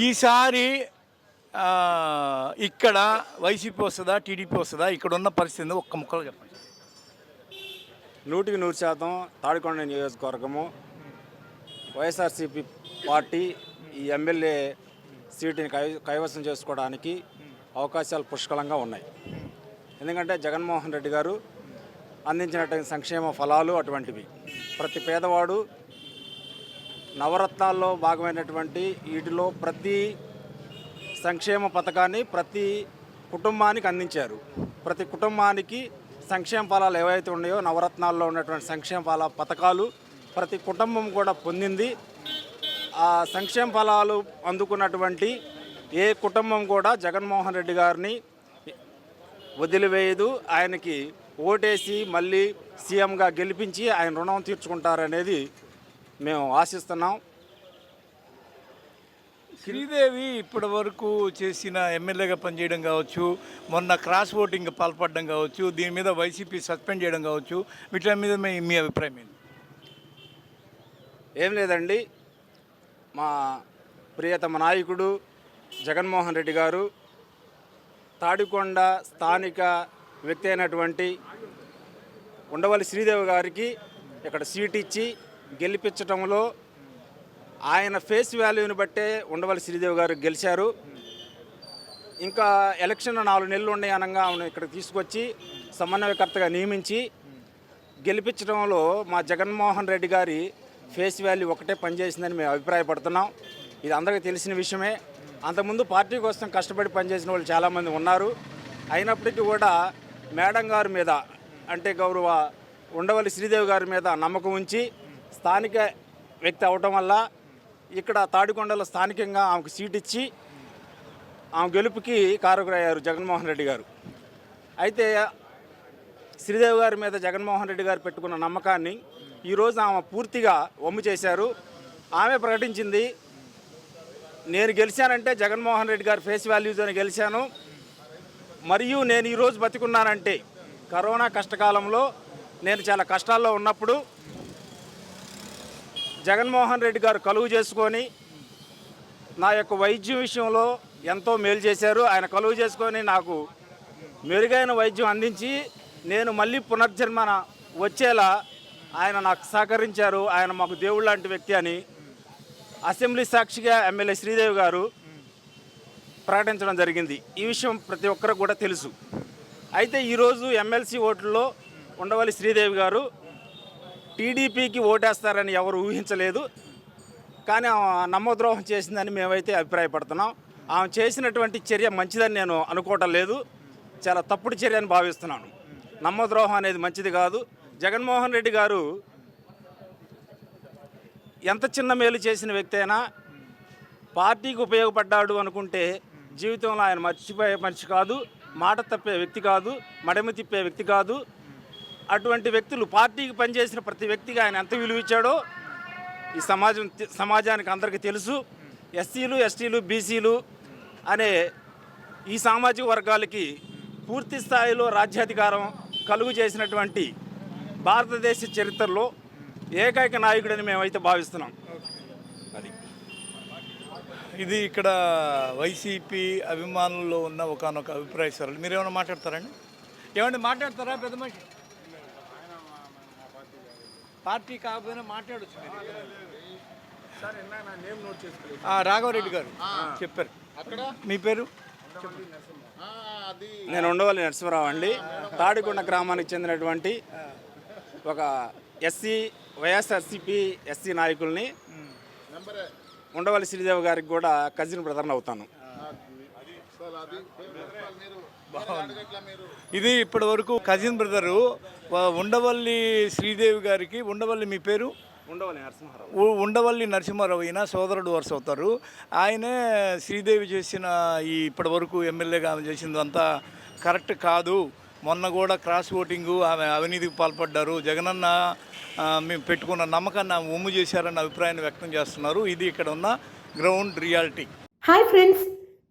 ఈసారి ఇక్కడ వైసీపీ వస్తుందా టీడీపీ వస్తుందా ఇక్కడ ఉన్న పరిస్థితి ఒక్క ముక్కలు చెప్పండి. నూటికి నూరు శాతం తాడికొండ నియోజకవర్గము. వైఎస్ఆర్సీపీ పార్టీ ఈ ఎమ్మెల్యే సీటుని కై కైవసం చేసుకోవడానికి అవకాశాలు పుష్కలంగా ఉన్నాయి. ఎందుకంటే జగన్మోహన్ రెడ్డి గారు అందించినటువంటి సంక్షేమ ఫలాలు అటువంటివి. ప్రతి పేదవాడు నవరత్నాల్లో భాగమైనటువంటి వీటిలో ప్రతి సంక్షేమ పథకాన్ని ప్రతి కుటుంబానికి అందించారు. ప్రతి కుటుంబానికి సంక్షేమ ఫలాలు ఏవైతే ఉన్నాయో నవరత్నాల్లో ఉన్నటువంటి సంక్షేమ ఫల పథకాలు ప్రతి కుటుంబం కూడా పొందింది. ఆ సంక్షేమ ఫలాలు అందుకున్నటువంటి ఏ కుటుంబం కూడా జగన్మోహన్ రెడ్డి గారిని వదిలివేయదు. ఆయనకి ఓటేసి మళ్ళీ సీఎంగా గెలిపించి ఆయన రుణం తీర్చుకుంటారనేది మేము ఆశిస్తున్నాం. శ్రీదేవి ఇప్పటి వరకు చేసిన ఎమ్మెల్యేగా పనిచేయడం కావచ్చు మొన్న క్రాస్ ఓటింగ్ పాల్పడడం కావచ్చు దీని మీద వైసీపీ సస్పెండ్ చేయడం కావచ్చు వీటి మీద మీ మీ అభిప్రాయం ఏంటి? ఏం లేదండి. మా ప్రియతమ నాయకుడు జగన్మోహన్ రెడ్డి గారు తాడికొండ స్థానిక వ్యక్తి అయినటువంటి ఉండవల్లి శ్రీదేవి గారికి ఇక్కడ సీట్ ఇచ్చి గెలిపించడంలో ఆయన ఫేస్ వాల్యూని బట్టే ఉండవల్లి శ్రీదేవి గారు గెలిచారు. ఇంకా ఎలక్షన్ నాలుగు నెలలు ఉన్నాయి అనగా ఆమెను ఇక్కడ తీసుకొచ్చి సమన్వయకర్తగా నియమించి గెలిపించడంలో మా జగన్మోహన్ రెడ్డి గారి ఫేస్ వాల్యూ ఒకటే పనిచేసిందని మేము అభిప్రాయపడుతున్నాం. ఇది అందరికీ తెలిసిన విషయమే. అంతకుముందు పార్టీ కోసం కష్టపడి పనిచేసిన వాళ్ళు చాలామంది ఉన్నారు. అయినప్పటికీ కూడా మేడం గారి మీద అంటే గౌరవ ఉండవల్లి శ్రీదేవి గారి మీద నమ్మకం ఉంచి స్థానిక వ్యక్తి అవటం వల్ల ఇక్కడ తాడికొండలో స్థానికంగా ఆమెకు సీట్ ఇచ్చి ఆమె గెలుపుకి కారకురయ్యారు జగన్మోహన్ రెడ్డి గారు. అయితే శ్రీదేవి గారి మీద జగన్మోహన్ రెడ్డి గారు పెట్టుకున్న నమ్మకాన్ని ఈరోజు ఆమె పూర్తిగా వమ్ము చేశారు. ఆమె ప్రకటించింది నేను గెలిచానంటే జగన్మోహన్ రెడ్డి గారి ఫేస్ వాల్యూతోనే గెలిచాను. మరియు నేను ఈరోజు బతికున్నానంటే కరోనా కష్టకాలంలో నేను చాలా కష్టాల్లో ఉన్నప్పుడు జగన్మోహన్ రెడ్డి గారు కలుగు చేసుకొని నా యొక్క వైద్యం విషయంలో ఎంతో మేలు చేశారు. ఆయన కలుగు చేసుకొని నాకు మెరుగైన వైద్యం అందించి నేను మళ్ళీ పునర్జన్మన వచ్చేలా ఆయన నాకు సహకరించారు. ఆయన మాకు దేవుడు లాంటి వ్యక్తి అని అసెంబ్లీ సాక్షిగా ఎమ్మెల్యే శ్రీదేవి గారు ప్రకటించడం జరిగింది. ఈ విషయం ప్రతి ఒక్కరికి కూడా తెలుసు. అయితే ఈరోజు ఎమ్మెల్సీ ఓట్లలో ఉండవల్లి శ్రీదేవి గారు టీడీపీకి ఓటేస్తారని ఎవరు ఊహించలేదు. కానీ ఆమె నమ్మద్రోహం చేసిందని మేమైతే అభిప్రాయపడుతున్నాం. ఆమె చేసినటువంటి చర్య మంచిదని నేను అనుకోవటం లేదు. చాలా తప్పుడు చర్య అని భావిస్తున్నాను. నమ్మద్రోహం అనేది మంచిది కాదు. జగన్మోహన్ రెడ్డి గారు ఎంత చిన్న మేలు చేసిన వ్యక్తి అయినా పార్టీకి ఉపయోగపడ్డాడు అనుకుంటే జీవితంలో ఆయన మర్చిపోయే మనిషి కాదు. మాట తప్పే వ్యక్తి కాదు. మడమ తిప్పే వ్యక్తి కాదు. అటువంటి వ్యక్తులు పార్టీకి పనిచేసిన ప్రతి వ్యక్తికి ఆయన ఎంత విలువ ఇచ్చాడో ఈ సమాజం సమాజానికి అందరికీ తెలుసు. ఎస్సీలు ఎస్టీలు బీసీలు అనే ఈ సామాజిక వర్గాలకి పూర్తి స్థాయిలో రాజ్యాధికారం కలుగు చేసినటువంటి భారతదేశ చరిత్రలో ఏకైక నాయకుడని మేమైతే భావిస్తున్నాం. అది. ఇది ఇక్కడ వైసీపీ అభిమానుల్లో ఉన్న ఒకనొక అభిప్రాయ సరళి. మీరు ఏమైనా మాట్లాడతారండి? ఏమండి మాట్లాడతారా పెద్ద మనిషి? పార్టీ కాకపోయినా మాట్లాడచ్చు ఆ, రాఘవరెడ్డి గారు చెప్పారు. మీ పేరు? నేను ఉండవల్లి నరసింహరావు అండి. తాడికొండ గ్రామానికి చెందినటువంటి ఒక ఎస్సీ వైఎస్ఆర్సిపి ఎస్సీ నాయకుల్ని ఉండవల్లి శ్రీదేవి గారికి కూడా కజిన్ బ్రదర్ని అవుతాను. ఇది ఇప్పటి వరకు కజిన్ బ్రదరు ఉండవల్లి శ్రీదేవి గారికి ఉండవల్లి మీ పేరు? ఉండవల్లి నరసింహారావు. అయినా సోదరుడు వరుస అవుతారు ఆయనే శ్రీదేవి చేసిన ఈ ఇప్పటి వరకు ఎమ్మెల్యేగా ఆమె చేసిందంతా కరెక్ట్ కాదు. మొన్న కూడా క్రాస్ ఓటింగు ఆమె అవినీతికి పాల్పడ్డారు. జగనన్న మేము పెట్టుకున్న నమ్మకాన్ని ఆమె ఉమ్ము చేశారన్న అభిప్రాయాన్ని వ్యక్తం చేస్తున్నారు. ఇది ఇక్కడ ఉన్న గ్రౌండ్ రియాలిటీ. Hi friends